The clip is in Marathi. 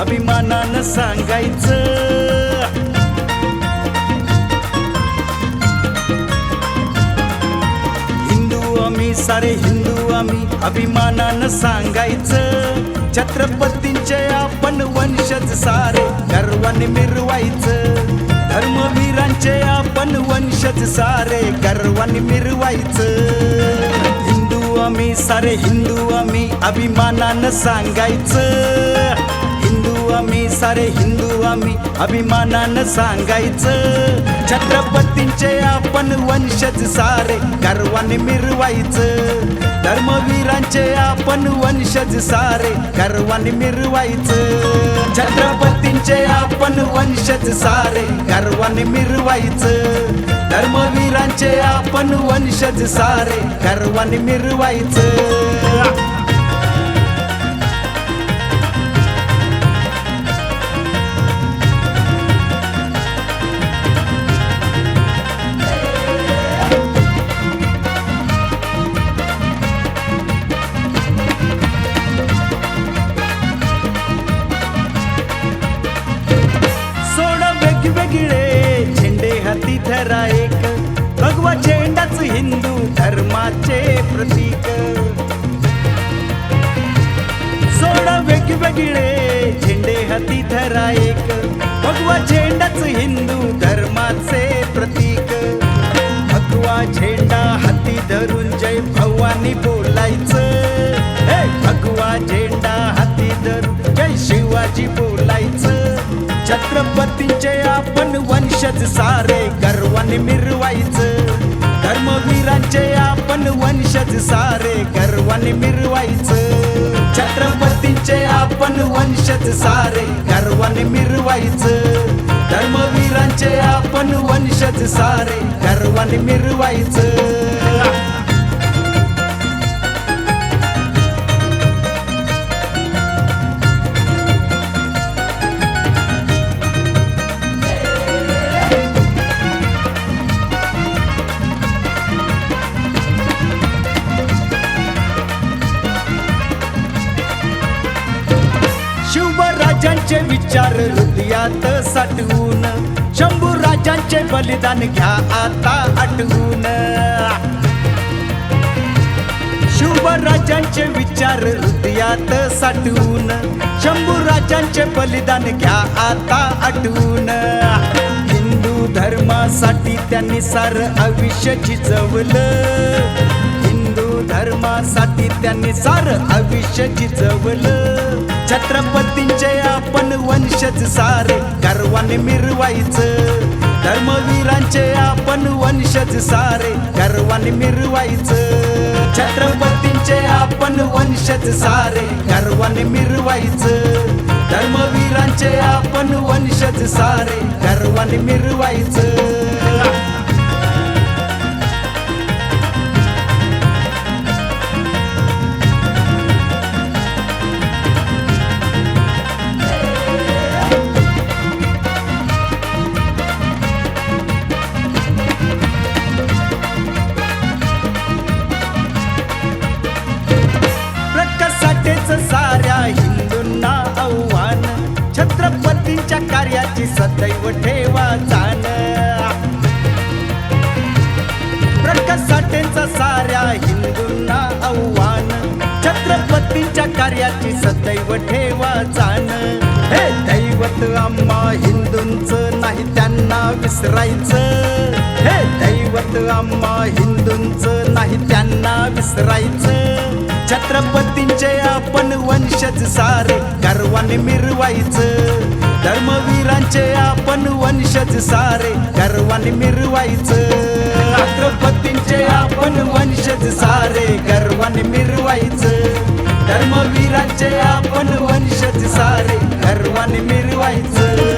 अभिमानानं सांगायचं. हिंदू आम्ही सारे हिंदू आम्ही अभिमानानं सांगायचं. छत्रपतींचे आपण वंशज सारे गर्वाने मिरवायचं. धर्मवीरांचे आपण वंशज सारे गर्वाने मिरवायचं. हिंदू आम्ही सारे हिंदू आम्ही अभिमानानं सांगायचं. आम्ही सारे हिंदू आम्ही अभिमानानं सांगायचं. छत्रपतींचे आपण वंशज सारे गर्वाने मिरवायचं. धर्मवीरांचे आपण वंशज सारे गर्वाने मिरवायचं. छत्रपतींचे आपण वंशज सारे गर्वाने मिरवायचं. धर्मवीरांचे आपण वंशज सारे गर्वाने मिरवायचं. करा एक. भगवा झेंडाच हिंदू धर्माचे प्रतीक. सोडा वेगवेगळे झेंडे हाती धरा एक. धर्मवीरांचे आपण वंशज सारे गर्वाने मिरवायचं. छत्रपतींचे आपण वंशज सारे गर्वाने मिरवायचं. धर्मवीरांचे आपण वंशज सारे गर्वाने मिरवायचं. शिवराजांचे विचार हृदयात साठवून शंभू राजांचे बलिदान घ्या आता आठवून. शिवराजांचे विचार हृदयात साठवून शंभू राजांचे बलिदान घ्या आता आठवून. हिंदू धर्मासाठी त्यांनी सार आयुष्य झिजवलं धर्मासाठी त्यांनी सार आयुष्य झिजवलं छत्रपतींचे आपण वंशज सारे गर्वाने मिरवायचं. धर्मवीरांचे आपण वंशज सारे गर्वाने मिरवायचं. छत्रपतींचे आपण वंशज सारे गर्वाने मिरवायचं. धर्मवीरांचे आपण वंशज सारे गर्वाने मिरवायचं. दैव ठेवा जाण प्रकाशातेच साऱ्या हिंदूंना आव्हान. छत्रपतींच्या कार्याची सदैव ठेवा जाण हे दैवत आम्हा हिंदूंचं नाही त्यांना विसरायचं. हे दैवत आम्हा हिंदूंचं नाही त्यांना विसरायचं. छत्रपतींचे आपण वंशज सारे गर्वाने मिरवायचं. धर्मवीरांचे आपण वंशज सारे गर्वाने मिरवायचं. राष्ट्रपतींचे आपण वंशज सारे गर्वाने मिरवायचं. धर्मवीरांचे आपण वंशज सारे गर्वाने मिरवायचं.